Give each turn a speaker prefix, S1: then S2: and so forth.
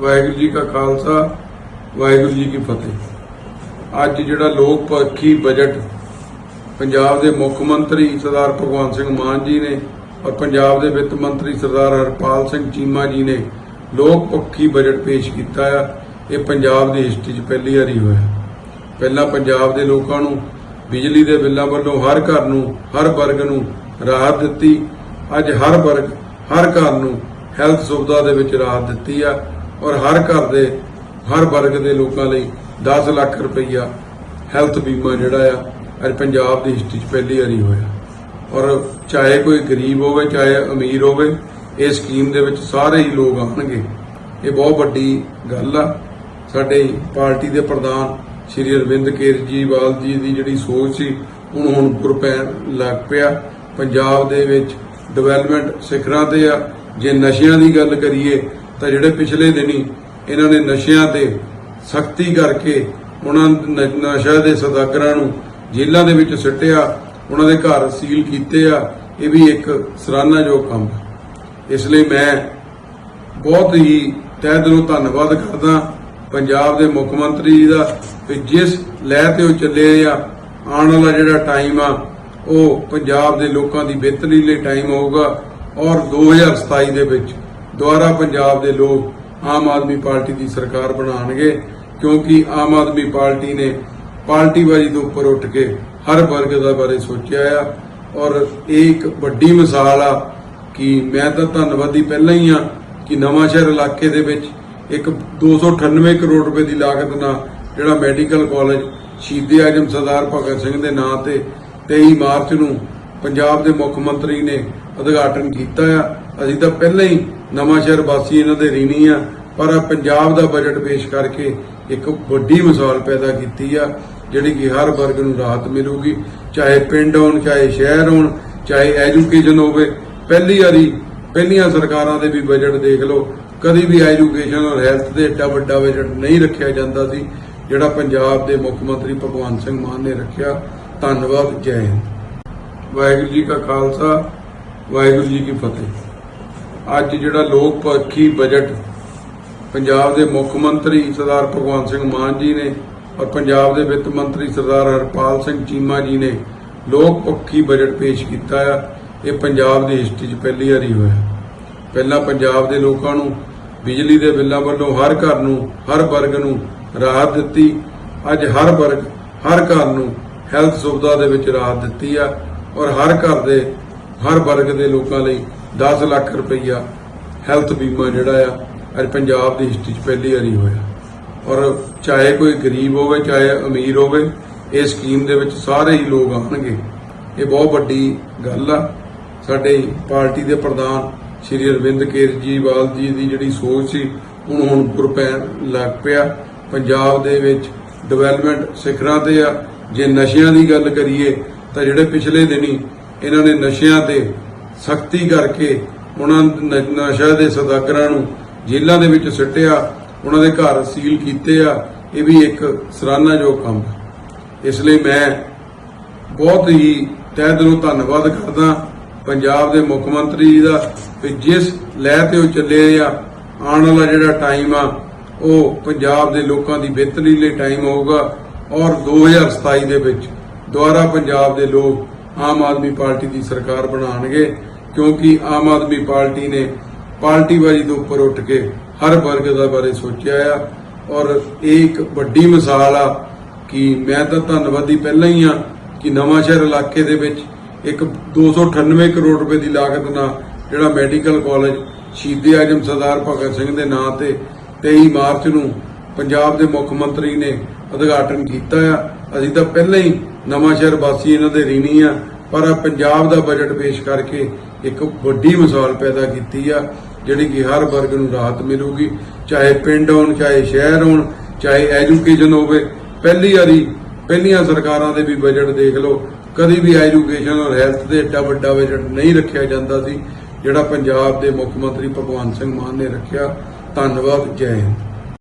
S1: ਵਾਹਿਗੁਰੂ ਜੀ ਕਾ ਖਾਲਸਾ, ਵਾਹਿਗੁਰੂ ਜੀ ਕੀ ਫਤਿਹ। ਅੱਜ ਜਿਹੜਾ ਲੋਕ ਪੱਖੀ ਬਜਟ ਪੰਜਾਬ ਦੇ ਮੁੱਖ ਮੰਤਰੀ ਸਰਦਾਰ ਭਗਵੰਤ ਸਿੰਘ ਮਾਨ ਜੀ ਨੇ ਔਰ ਪੰਜਾਬ ਦੇ ਵਿੱਤ ਮੰਤਰੀ ਸਰਦਾਰ ਹਰਪਾਲ ਸਿੰਘ ਚੀਮਾ ਜੀ ਨੇ ਲੋਕ ਪੱਖੀ ਬਜਟ ਪੇਸ਼ ਕੀਤਾ ਆ, ਇਹ ਪੰਜਾਬ ਦੀ ਹਿਸਟਰੀ 'ਚ ਪਹਿਲੀ ਵਾਰੀ ਹੋਇਆ। ਪਹਿਲਾਂ ਪੰਜਾਬ ਦੇ ਲੋਕਾਂ ਨੂੰ ਬਿਜਲੀ ਦੇ ਬਿੱਲਾਂ ਵੱਲੋਂ ਹਰ ਘਰ ਨੂੰ, ਹਰ ਵਰਗ ਨੂੰ ਰਾਹਤ ਦਿੱਤੀ, ਅੱਜ ਹਰ ਵਰਗ, ਹਰ ਘਰ ਨੂੰ ਹੈਲਥ ਸੁਵਿਧਾ ਦੇ ਵਿੱਚ ਰਾਹਤ ਦਿੱਤੀ ਆ। ਔਰ ਹਰ ਘਰ ਦੇ, ਹਰ ਵਰਗ ਦੇ ਲੋਕਾਂ ਲਈ 10 ਲੱਖ ਰੁਪਈਆ ਹੈਲਥ ਬੀਮਾ ਜਿਹੜਾ ਆ, ਅੱਜ ਪੰਜਾਬ ਦੀ ਹਿਸਟਰੀ 'ਚ ਪਹਿਲੀ ਵਾਰੀ ਹੋਇਆ। ਔਰ ਚਾਹੇ ਕੋਈ ਗਰੀਬ ਹੋਵੇ, ਚਾਹੇ ਅਮੀਰ ਹੋਵੇ, ਇਹ ਸਕੀਮ ਦੇ ਵਿੱਚ ਸਾਰੇ ਹੀ ਲੋਕ ਆਉਣਗੇ। ਇਹ ਬਹੁਤ ਵੱਡੀ ਗੱਲ ਆ। ਸਾਡੇ ਪਾਰਟੀ ਦੇ ਪ੍ਰਧਾਨ ਸ਼੍ਰੀ ਅਰਵਿੰਦ ਕੇਜਰੀਵਾਲ ਜੀ ਦੀ ਜਿਹੜੀ ਸੋਚ ਸੀ, ਹੁਣ ਹੁਣ ਪੁਰ ਪੈਣ ਲੱਗ ਪਿਆ। ਪੰਜਾਬ ਦੇ ਵਿੱਚ ਡਿਵੈਲਪਮੈਂਟ ਸਿਖਰਾਂ ਤੇ ਆ। ਜੇ ਨਸ਼ਿਆਂ ਦੀ ਗੱਲ ਕਰੀਏ ਤਾਂ ਜਿਹੜੇ ਪਿਛਲੇ ਦਿਨੀ ਇਹਨਾਂ ਨੇ ਨਸ਼ਿਆਂ ਤੇ ਸਖਤੀ ਕਰਕੇ ਉਹਨਾਂ ਨ- ਨਸ਼ਾ ਦੇ ਸਦਾਗਰਾਂ ਨੂੰ ਜੇਲ੍ਹਾਂ ਦੇ ਵਿੱਚ ਸਿੱਟਿਆ, ਉਹਨਾਂ ਦੇ ਘਰ ਸੀਲ ਕੀਤੇ ਆ, ਇਹ ਵੀ ਇੱਕ ਸਰਾਹਨਾਯੋਗ ਕੰਮ ਹੈ। ਇਸ ਲਈ ਮੈਂ ਬਹੁਤ ਹੀ ਤਹਿ ਦਿਲੋਂ ਧੰਨਵਾਦ ਕਰਦਾ ਪੰਜਾਬ ਦੇ ਮੁੱਖ ਮੰਤਰੀ ਜੀ ਦਾ ਕਿ ਜਿਸ ਲਹਿਰ ਤੇ ਉਹ ਚੱਲੇ ਆ, ਆਉਣ ਵਾਲਾ ਜਿਹੜਾ ਟਾਈਮ ਆ, ਉਹ ਪੰਜਾਬ ਦੇ ਲੋਕਾਂ ਦੀ ਬਿਹਤਰੀ ਲਈ ਟਾਈਮ ਹੋਊਗਾ ਔਰ 2027 ਦੇ ਵਿੱਚ ਦੁਆਰਾ ਪੰਜਾਬ ਦੇ ਲੋਕ ਆਮ ਆਦਮੀ ਪਾਰਟੀ ਦੀ ਸਰਕਾਰ ਬਣਾਉਣਗੇ, ਕਿਉਂਕਿ ਆਮ ਆਦਮੀ ਪਾਰਟੀ ਨੇ ਪਾਰਟੀਬਾਜ਼ੀ ਤੋਂ ਉੱਪਰ ਉੱਠ ਕੇ ਹਰ ਵਰਗ ਦਾ ਬਾਰੇ ਸੋਚਿਆ ਆ। ਔਰ ਇਹ ਇੱਕ ਵੱਡੀ ਮਿਸਾਲ ਆ ਕਿ ਮੈਂ ਤਾਂ ਧੰਨਵਾਦੀ ਪਹਿਲਾਂ ਹੀ ਆ ਕਿ ਨਵਾਂ ਸ਼ਹਿਰ ਇਲਾਕੇ ਦੇ ਵਿੱਚ ਇੱਕ 298 ਕਰੋੜ ਰੁਪਏ ਦੀ ਲਾਗਤ ਨਾਲ ਜਿਹੜਾ ਮੈਡੀਕਲ ਕਾਲਜ ਸ਼ਹੀਦ ਆਜਮ ਸਰਦਾਰ ਭਗਤ ਸਿੰਘ ਦੇ ਨਾਂ ਤੇ 23 ਮਾਰਚ ਨੂੰ ਪੰਜਾਬ ਦੇ ਮੁੱਖ ਮੰਤਰੀ ਨੇ ਉਦਘਾਟਨ ਕੀਤਾ ਆ। ਅਸੀਂ ਤਾਂ ਪਹਿਲਾਂ ਹੀ ਨਵਾਂ ਸ਼ਹਿਰ ਵਾਸੀ ਇਹਨਾਂ ਦੇ ਰੀਣੀ ਆ, ਪਰ ਆਹ ਪੰਜਾਬ ਦਾ ਬਜਟ ਪੇਸ਼ ਕਰਕੇ ਇੱਕ ਵੱਡੀ ਮਿਸਾਲ ਪੈਦਾ ਕੀਤੀ ਆ, ਜਿਹੜੀ ਕਿ ਹਰ ਵਰਗ ਨੂੰ ਰਾਹਤ ਮਿਲੂਗੀ, ਚਾਹੇ ਪਿੰਡ ਹੋਣ, ਚਾਹੇ ਸ਼ਹਿਰ ਹੋਣ, ਚਾਹੇ ਐਜੂਕੇਸ਼ਨ ਹੋਵੇ। ਪਹਿਲੀ ਵਾਰੀ ਪਹਿਲੀਆਂ ਸਰਕਾਰਾਂ ਦੇ ਵੀ ਬਜਟ ਦੇਖ ਲਓ, ਕਦੀ ਵੀ ਐਜੂਕੇਸ਼ਨ ਔਰ ਹੈਲਥ ਦੇ ਏਡਾ ਵੱਡਾ ਬਜਟ ਨਹੀਂ ਰੱਖਿਆ ਜਾਂਦਾ ਸੀ, ਜਿਹੜਾ ਪੰਜਾਬ ਦੇ ਮੁੱਖ ਮੰਤਰੀ ਭਗਵੰਤ ਸਿੰਘ ਮਾਨ ਨੇ ਰੱਖਿਆ। ਧੰਨਵਾਦ, ਜੈ ਹਿੰਦ। ਵਾਹਿਗੁਰੂ ਜੀ ਕਾ ਖਾਲਸਾ, ਵਾਹਿਗੁਰੂ ਜੀ ਕੀ ਫਤਿਹ। ਅੱਜ ਜਿਹੜਾ ਲੋਕ ਪੱਖੀ ਬਜਟ ਪੰਜਾਬ ਦੇ ਮੁੱਖ ਮੰਤਰੀ ਸਰਦਾਰ ਭਗਵੰਤ ਸਿੰਘ ਮਾਨ ਜੀ ਨੇ ਔਰ ਪੰਜਾਬ ਦੇ ਵਿੱਤ ਮੰਤਰੀ ਸਰਦਾਰ ਹਰਪਾਲ ਸਿੰਘ ਚੀਮਾ ਜੀ ਨੇ ਲੋਕ ਪੱਖੀ ਬਜਟ ਪੇਸ਼ ਕੀਤਾ ਆ, ਇਹ ਪੰਜਾਬ ਦੀ ਹਿਸਟਰੀ 'ਚ ਪਹਿਲੀ ਵਾਰੀ ਹੋਇਆ। ਪਹਿਲਾਂ ਪੰਜਾਬ ਦੇ ਲੋਕਾਂ ਨੂੰ ਬਿਜਲੀ ਦੇ ਬਿੱਲਾਂ ਵੱਲੋਂ ਹਰ ਘਰ ਨੂੰ, ਹਰ ਵਰਗ ਨੂੰ ਰਾਹਤ ਦਿੱਤੀ। ਅੱਜ ਹਰ ਵਰਗ, ਹਰ ਘਰ ਨੂੰ ਹੈਲਥ ਸੁਵਿਧਾ ਦੇ ਵਿੱਚ ਰਾਹਤ ਦਿੱਤੀ ਆ ਔਰ ਹਰ ਘਰ ਦੇ, ਹਰ ਵਰਗ ਦੇ ਲੋਕਾਂ ਲਈ 10 ਲੱਖ ਰੁਪਈਆ ਹੈਲਥ ਬੀਮਾ ਜਿਹੜਾ ਆ, ਅੱਜ ਪੰਜਾਬ ਦੀ ਹਿਸਟਰੀ 'ਚ ਪਹਿਲੀ ਵਾਰੀ ਹੋਇਆ। ਔਰ ਚਾਹੇ ਕੋਈ ਗਰੀਬ ਹੋਵੇ, ਚਾਹੇ ਅਮੀਰ ਹੋਵੇ, ਇਹ ਸਕੀਮ ਦੇ ਵਿੱਚ ਸਾਰੇ ਹੀ ਲੋਕ ਆਉਣਗੇ। ਇਹ ਬਹੁਤ ਵੱਡੀ ਗੱਲ ਆ। ਸਾਡੇ ਪਾਰਟੀ ਦੇ ਪ੍ਰਧਾਨ ਸ਼੍ਰੀ ਅਰਵਿੰਦ ਕੇਜਰੀਵਾਲ ਜੀ ਦੀ ਜਿਹੜੀ ਸੋਚ ਸੀ, ਹੁਣ ਹੁਣ ਪੁਰ ਪੈਣ ਲੱਗ ਪਿਆ। ਪੰਜਾਬ ਦੇ ਵਿੱਚ ਡਿਵੈਲਪਮੈਂਟ ਸਿਖਰਾਂ ਤੇ ਆ। ਜੇ ਨਸ਼ਿਆਂ ਦੀ ਗੱਲ ਕਰੀਏ, ਤਾਂ ਜਿਹੜੇ ਪਿਛਲੇ ਦਿਨੀ ਇਹਨਾਂ ਨੇ ਨਸ਼ਿਆਂ ਤੇ ਸਖਤੀ ਕਰਕੇ ਉਹਨਾਂ ਨਸ਼ਾ ਦੇ ਸਦਾਗਰਾਂ ਨੂੰ ਜੇਲ੍ਹਾਂ ਦੇ ਵਿੱਚ ਸਿੱਟਿਆ, ਉਹਨਾਂ ਦੇ ਘਰ ਸੀਲ ਕੀਤੇ ਆ, ਇਹ ਵੀ ਇੱਕ ਸਰਾਹਨਾਯੋਗ ਕੰਮ ਹੈ। ਇਸ ਲਈ ਮੈਂ ਬਹੁਤ ਹੀ ਤਹਿ ਦਿਲੋਂ ਧੰਨਵਾਦ ਕਰਦਾ ਪੰਜਾਬ ਦੇ ਮੁੱਖ ਮੰਤਰੀ ਜੀ ਦਾ ਕਿ ਜਿਸ ਲਹਿ ਤੇ ਉਹ ਚੱਲੇ ਆ, ਆਉਣ ਵਾਲਾ ਜਿਹੜਾ ਟਾਈਮ ਆ, ਉਹ ਪੰਜਾਬ ਦੇ ਲੋਕਾਂ ਦੀ ਬਿਹਤਰੀ ਲਈ ਟਾਈਮ ਹੋਊਗਾ ਔਰ 2027 ਦੇ ਵਿੱਚ ਦੁਆਰਾ ਪੰਜਾਬ ਦੇ ਲੋਕ ਆਮ ਆਦਮੀ ਪਾਰਟੀ ਦੀ ਸਰਕਾਰ ਬਣਾਉਣਗੇ, ਕਿਉਂਕਿ ਆਮ ਆਦਮੀ ਪਾਰਟੀ ਨੇ ਪਾਰਟੀਬਾਜ਼ੀ ਤੋਂ ਉੱਪਰ ਉੱਠ ਕੇ ਹਰ ਵਰਗ ਦਾ ਬਾਰੇ ਸੋਚਿਆ ਆ। ਔਰ ਇਹ ਇੱਕ ਵੱਡੀ ਮਿਸਾਲ ਆ ਕਿ ਮੈਂ ਤਾਂ ਧੰਨਵਾਦੀ ਪਹਿਲਾਂ ਹੀ ਆ ਕਿ ਨਵਾਂ ਸ਼ਹਿਰ ਇਲਾਕੇ ਦੇ ਵਿੱਚ ਇੱਕ 298 ਕਰੋੜ ਰੁਪਏ ਦੀ ਲਾਗਤ ਨਾਲ ਜਿਹੜਾ ਮੈਡੀਕਲ ਕਾਲਜ ਸ਼ਹੀਦੇ ਆਜਮ ਸਰਦਾਰ ਭਗਤ ਸਿੰਘ ਦੇ ਨਾਂ ਤੇ 23 ਮਾਰਚ ਨੂੰ ਪੰਜਾਬ ਦੇ ਮੁੱਖ ਮੰਤਰੀ ਨੇ ਉਦਘਾਟਨ ਕੀਤਾ ਆ। ਅਸੀਂ ਤਾਂ ਪਹਿਲਾਂ ਹੀ ਨਵਾਂ ਸ਼ਹਿਰ ਵਾਸੀ ਇਹਨਾਂ ਦੇ ਰੀਣੀ ਆ। ਪਰ ਪੰਜਾਬ ਦਾ ਬਜਟ ਪੇਸ਼ ਕਰਕੇ ਇੱਕ ਵੱਡੀ ਮਿਸਾਲ ਪੈਦਾ ਕੀਤੀ ਆ, ਜਿਹੜੀ ਕਿ ਹਰ ਵਰਗ ਨੂੰ ਰਾਹਤ ਮਿਲੂਗੀ, ਚਾਹੇ ਪਿੰਡ ਹੋਣ, ਚਾਹੇ ਸ਼ਹਿਰ ਹੋਣ, ਚਾਹੇ ਐਜੂਕੇਸ਼ਨ ਹੋਵੇ। ਪਹਿਲੀ ਵਾਰੀ ਪਹਿਲੀਆਂ ਸਰਕਾਰਾਂ ਦੇ ਵੀ ਬਜਟ ਦੇਖ ਲਓ, ਕਦੀ ਵੀ ਐਜੂਕੇਸ਼ਨ ਔਰ ਹੈਲਥ ਦੇ ਏਡਾ ਵੱਡਾ ਬਜਟ ਨਹੀਂ ਰੱਖਿਆ ਜਾਂਦਾ ਸੀ, ਜਿਹੜਾ ਪੰਜਾਬ ਦੇ ਮੁੱਖ ਮੰਤਰੀ ਭਗਵੰਤ ਸਿੰਘ ਮਾਨ ਨੇ ਰੱਖਿਆ। ਧੰਨਵਾਦ, ਜੈ ਹਿੰਦ।